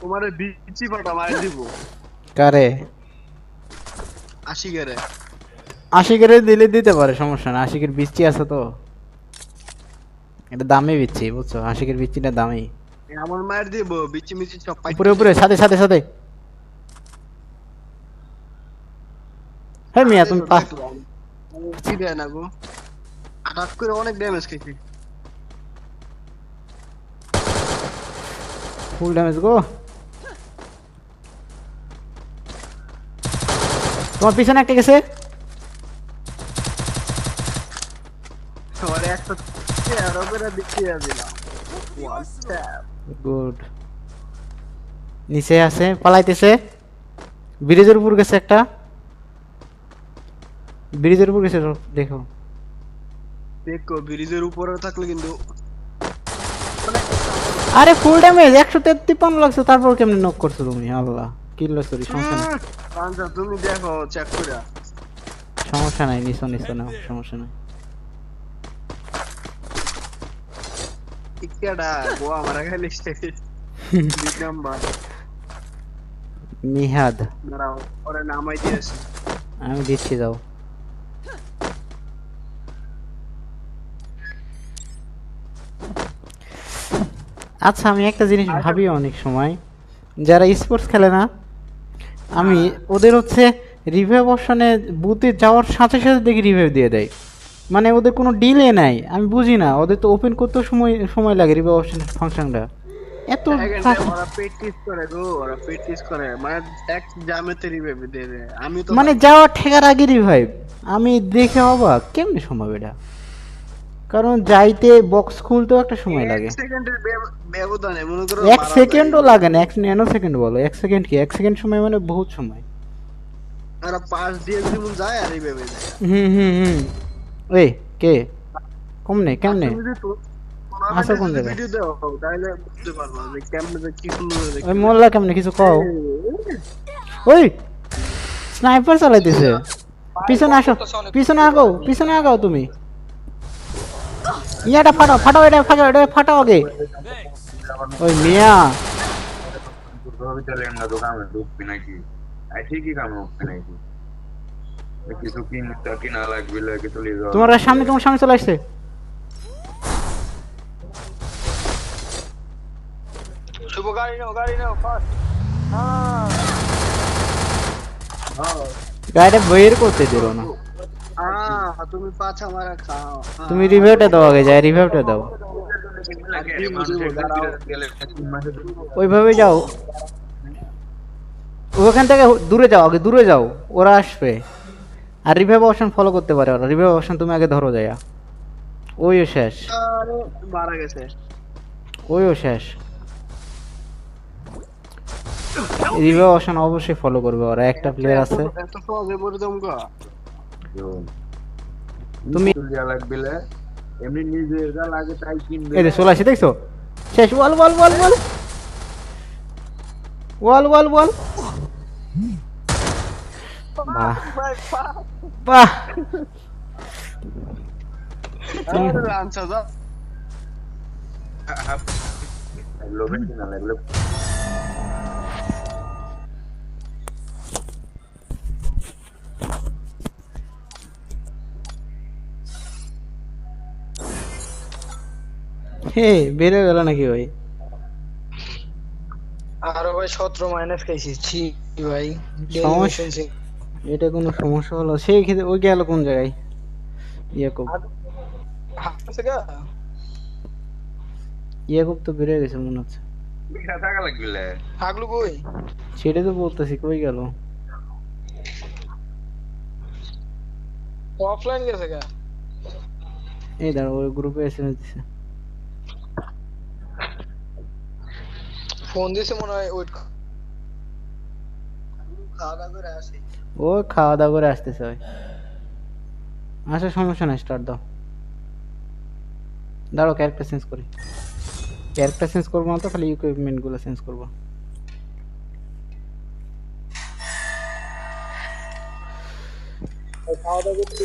তোমার বিচি পাটা মার দিব কারে? আশি গেরে আশিকের দিলে দিতে পারে সমস্যা না আশিকের বিচ্ছি আছে তো। এটা দামি বিচ্ছি বুঝছ? আশিকের বিচ্ছিটা দামি। আমার মায়ের দিব বিচি মিচি সব পাই উপরে উপরে সাথে সাথে সাথে। হ্যাঁ মিয়া তুমি পাস কি দেয় না গো? আটাক করে অনেক ড্যামেজ খেয়েছি ফুল ড্যামেজ গো তোমার পিছনে একটা গেছে সবার একটা চেয়ার ওপরে দিতে দিলাম হোয়াটসঅ্যাপ গুড নিচে আছে পালাইতেছে ব্রিজের উপর গেছে একটা ব্রিজের উপর গেছে তো, দেখো দেখো ব্রিজের উপরে থাকলে কিন্তু আরে ফুল ড্যামেজ একশো তেত্রিপান্ন লাগছে তারপর কেমনে নক করছ তুমি? আল্লাহ কিল্লো সরি সমস্যা নাই। পাঞ্জা তুমি দেখো চেক করে সমস্যা নাই নিচো নাও সমস্যা নাই। গোয়া মারা গেলে নাম্বার। দাঁড়াও ওরে নামাই দিয়েছি আমি দিচ্ছি যাও। আচ্ছা আমি একটা জিনিস ভাবি অনেক সময়। যারা স্পোর্টস খেলে না আমি ওদের হচ্ছে রিভাইভ অপশনে বুথে যাওয়ার সাথে সাথে দেখি রিভাইভ দিয়ে দেয়। মানে ওদের কোনো ডিলে নাই আমি বুঝি না। ওদের তো ওপেন করতেও সময় সময় লাগে রিভাইভ অপশন ফাংশনটা এত করে মানে মানে যাওয়ার ঠেকার আগে রিভাইভ আমি দেখে অবাক কেমনে সম্ভব এটা? কারণ যাইতে বক্স খুলতেও একটা সময় লাগে। এক ব্যবধানে মনে করো এক সেকেন্ডও লাগে না এক ন্যানো সেকেন্ড বলো এক সেকেন্ড কি? এক সেকেন্ড সময় মানে বহুত সময়। ওরা পাস দিয়ে যদি মন যায় আর যায়। হুম হুম হুম। এই কে? কমনে কেমনে? আসো কোন জায়গায়? ভিডিও দাও তাহলে বুঝতে পারব যে কেমনে কি সুন্দর ওই মোল্লা কেমনে কিছু কও। ওই স্নাইপার চালাইতেছে। পিছনে আসো পিছনে আগাও পিছনে আগাও তুমি। ইয়াটা ফাটাও ফাটাও এটা ফাটাও এটা ফাটাও আগে। ওই মিয়া। তোমার সামনে তোমার সামনে চলে আসছে। শুভ গাড়ি নাও গাড়ি নাও ফাস্ট হ্যাঁ। গাড়িটা বের করতে দিল না। তুমি পাছা মারা খাও হ্যাঁ। তুমি রিভিউটা দাও আগে যাই রিভিউটা দাও। ওইভাবে যাও। ওখান থেকে দূরে যাও আগে দূরে যাও ওরা আসবে। আর রিভাইভ অপশন ফলো করতে পারে ওরা। রিভাইভ অপশন তুমি আগে ধরো যাইয়া। ওইও শেষ। আরে মারা গেছে। ওইও শেষ। রিভাইভ অপশন অবশ্যই ফলো করবে ওরা একটা প্লেয়ার আছে এত সহজে মরে দম গা তুমি- চলিয়া লাগবে এমনি নিজের যা লাগে তাই কিনবে এই চলে আসি দেখছ শেষ ওয়াল ওয়াল ওয়াল ওয়াল ওয়াল ওয়াল ওয়াল বাহ বাহ আরে যা লোভে কিনা লাগলে হে বেড়ে গেল নাকি ভাই? আরও ভাই 17 মাইনাস খাইছি। ছি ভাই সমস্যা- এটা কোনো সমস্যা হলো? সেই ক্ষেত্রে ওই গেল কোন জায়গায়? ইয়াকুব। ইয়াকুব তো বেড়ে গেছে মনে হচ্ছে। বিঘা টাকা লাগবে। লে। হাগলু কই? সেটা তো বলতেছি কই গেল? অফলাইন গেছে গা। এই দাঁড়া ওই গ্রুপে এসএমএস দিছে। ফোন দিছে মনে হয় ওয়েট খাওয়া দাওয়া ও খাওয়া দাওয়া করে আসতেছে ওই। আচ্ছা সমস্যা নাই স্টার্ট দাও। দাঁড়াও ক্যারেক্টার চেঞ্জ করি। ক্যারেক্টার চেঞ্জ করব না তো খালি ইকুইপমেন্টগুলো চেঞ্জ করব। খাওয়া দাওয়া করতে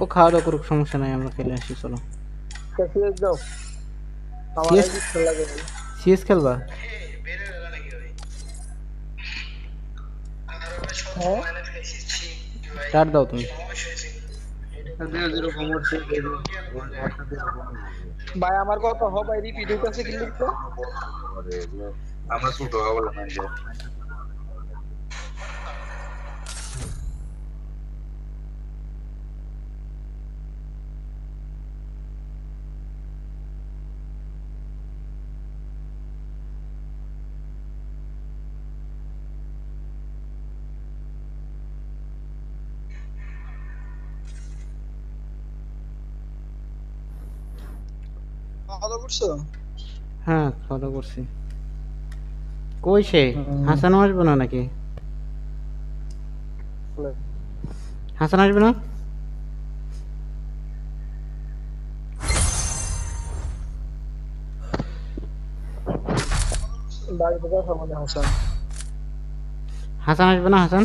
ও খাওয়া দাওয়া করুক সমস্যা নাই আমরা খেলে আসি চলো। সিএস দাও। না। সিএস খেলবা? স্টার্ট দাও তুমি। ভাই আমার কথা হ ভাই রিপিট হইতাছে কি লিখতো আমরা ছোট হওয়া বলে দাওয়া করছ? হ্যাঁ দাওয়া করছি। কই সে? হাসানও আসবে না নাকি? হাসান আসবে না? মনে হাসান। হাসান আসবে না হাসান?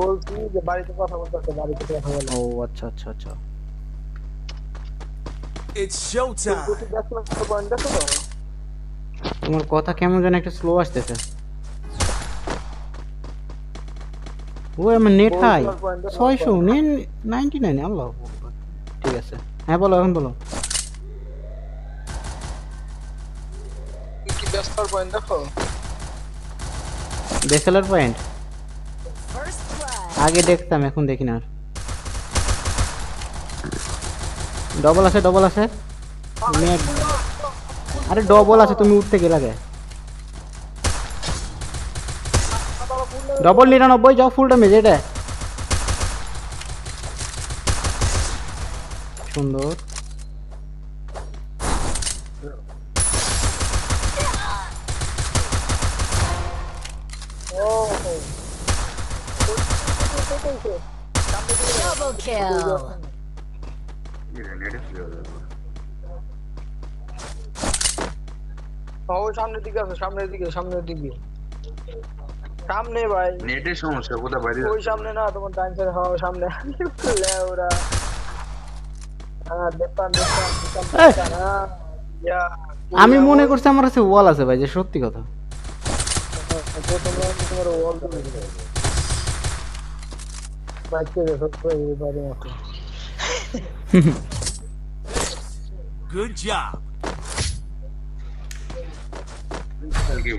বলছি যে বাড়িতে কথা বলতেছে বাড়িতে কথা বলে। ও আচ্ছা আচ্ছা আচ্ছা। It's showtime. তোমার কথা কেমন যেন একটু স্লো আসতেছে। ও আমার নেট হাই ছয়শো নাইনটি নাইন আল্লাহ। আকবার। ঠিক আছে। হ্যাঁ বলো এখন বলো। পয়েন্ট দেখো। বেসেলার পয়েন্ট আগে দেখতাম এখন দেখি না আর। ডবল আছে ডবল আছে। আরে ডবল আছে, তুমি উঠতে গেলে আগে। ডবল নিরানব্বই, যাও ফুল ড্যামেজ এটা। সুন্দর। Double kill. নেটে ছিল ও সামনের দিকে আছে সামনের দিকে সামনের দিকে। সামনে ভাই। নেটের সমস্যা কোথায় বাইরে ওই সামনে না তোমার ডান সাইডে হওয়া সামনে। লেওরা দেখতাম দেখতাম দেখতাম, এই! দেখতাম, আমি মনে করছি আমার কাছে ওয়াল আছে ভাই যে সত্যি কথা। তোমার তো দেখে দেবে। বাচ্চা দেখো তো এইবারে মতো। Good job. কালকে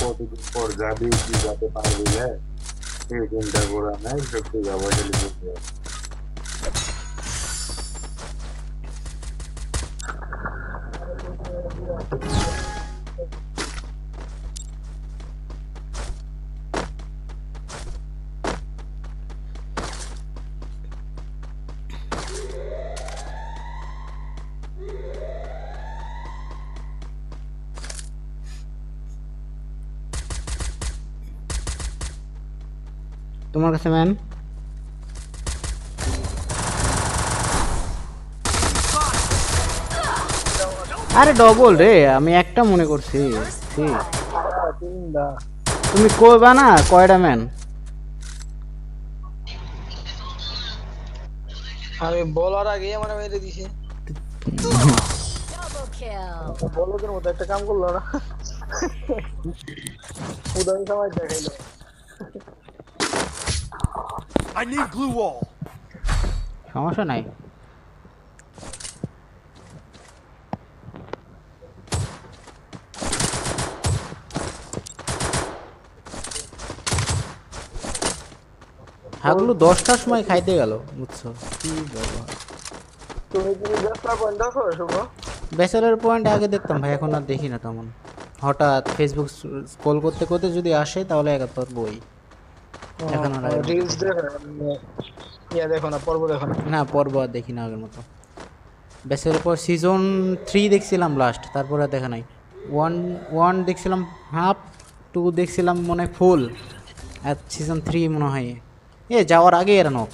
কতদিন পর যাবি কি যাতে পারবি না এই চিন্তা করা নাই সত্যি যাব চলে তোমার কাছে ম্যান আরে ডবল রে আমি একটা মনে করছি। তুমি কইবা না কয়টা ম্যান আমি বলার আগে আমার মেরে দিছে। বলদের মতো একটা কাম করল না। উদাহরণ সময় দেখাইলো। I need glue wall. সমস্যা নাই। হাগুলো দশটার সময় খাইতে গেল, বুঝছ? কি ব্যস্ত পয়েন্ট ব্যাচেলার পয়েন্ট আগে দেখতাম ভাই, এখন আর দেখি না তেমন। হঠাৎ ফেসবুক স্ক্রল করতে করতে যদি আসে, তাহলে একাত্তর বই। এখন আর আগের রিলস ইয়া দেখো না পর্ব দেখো না। পর্ব আর দেখি না আগের মতো। ব্যাচেলার পর সিজন থ্রি দেখছিলাম লাস্ট তারপরে আর দেখা নাই। ওয়ান ওয়ান দেখছিলাম হাফ টু দেখছিলাম মনে ফুল আর সিজন থ্রি মনে হয়। এ যাওয়ার আগে এরা knock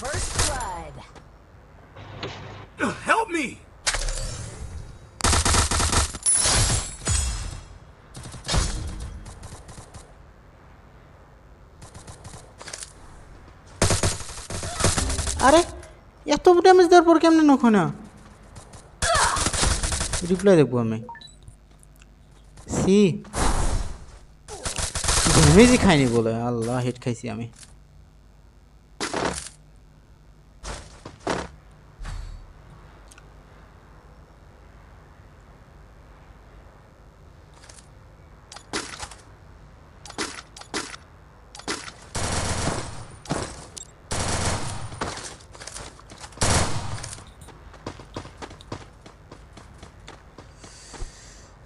First blood. Help me. আরে, এত ড্যামেজ দেওয়ার পর কেমনে নখ না? রিপ্লাই দেখব আমি। সি ড্যামেজই খাইনি বলে, আল্লাহ হেড খাইছি আমি।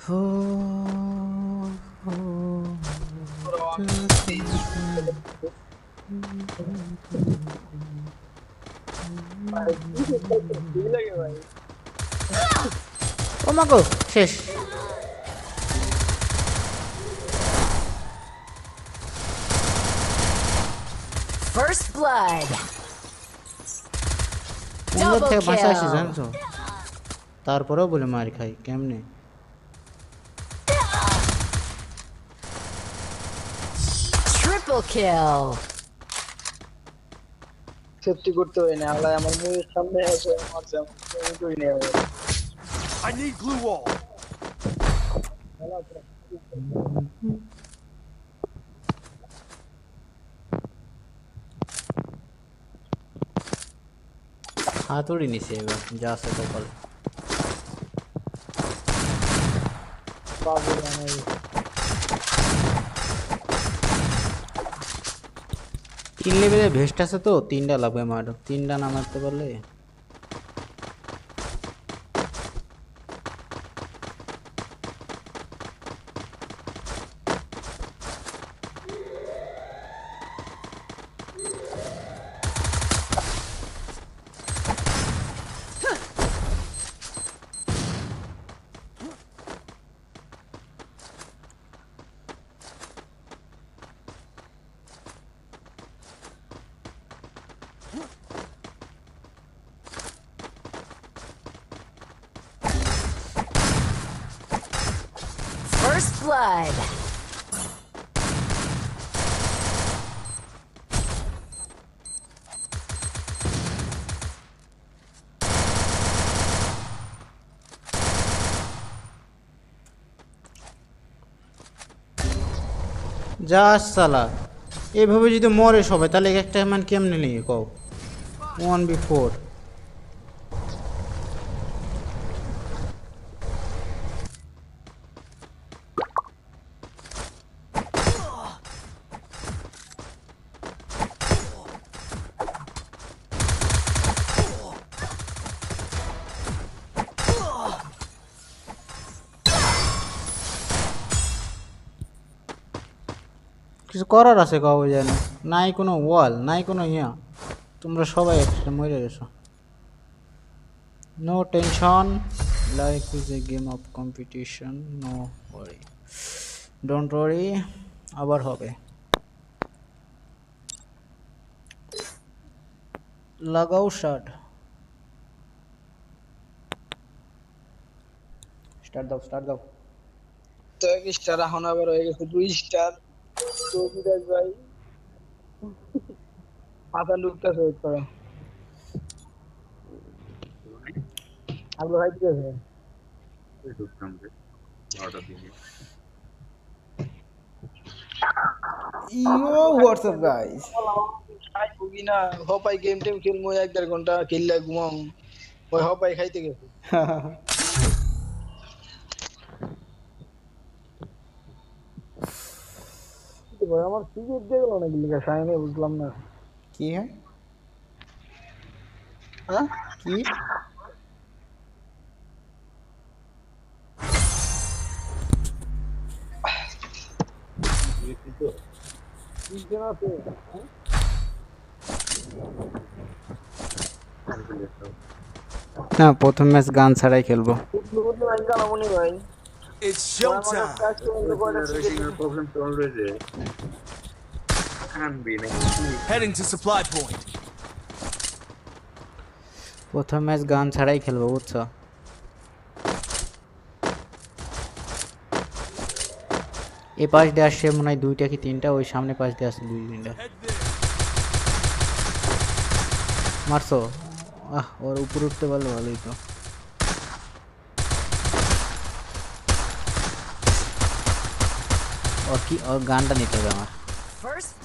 ও মাগো শেষ First blood. কোন Double থেকে বাসা আসি kill. জানছো তারপরেও বলে মার খাই কেমনে Triple kill. সেফটি করতে হয় না আল্লাহ আমার মুখের সামনে এসে মারছে আমি করি না I need glue wall. হাতুড়ি নিছে এবার যা আছে কপালে পাগল তিন লেভেলের ভেস্ট আছে তো তিনটা লাগবে আমার তিনটা না মারতে পারলে First blood. যা সালা। এইভাবে যদি মরে সবাই, তাহলে একটা মান কেমনে নিয়ে কও? ওয়ান বি ফোর কিছু করার আছে কাউ জানে নাই কোনো ওয়াল, নাই কোনো ইয়া। তোমরা সবাই একসাথে মরে গেছো। No tension life is a game of competition no worry don't worry আবার হবে। লাগাও শার্ট স্টার্ট দাও স্টার্ট দাও। তো এক স্টার এখন আবার হয়ে গেছে দুই স্টার ভাই মাথা লুকতেছে ওই করে। আগ্রহ ভাই আছে? ইয়ো হোয়াটসঅ্যাপ গাইস খাই না হপাই গেম টেম খেলব এক দেড় ঘণ্টা খেললে ঘুমাম। ওই হপাই খাইতে গেছে। কিন্তু ভাই আমার সিগারেট দিয়ে গেল নাকি লিখা সাইনে বুঝলাম না কি হ্যাঁ হ্যাঁ কি তিনজন আছে না প্রথম ম্যাচ গান ছাড়াই খেলব বুঝলি ভাই কালামনি ভাই It's showtime. Heading to supply point. প্রথম ম্যাচ গান ছাড়াই খেলব বুঝছ? এ পাশ দিয়ে আসছে মনে হয় দুইটা কি তিনটা ওই সামনে পাশ দিয়ে আসছে দুই তিনটা. মারছো? আহ ওর উপরে উঠতে পারলে ভালোই তো। ওর কি ওর গানটা নিতে হবে আমার First blood.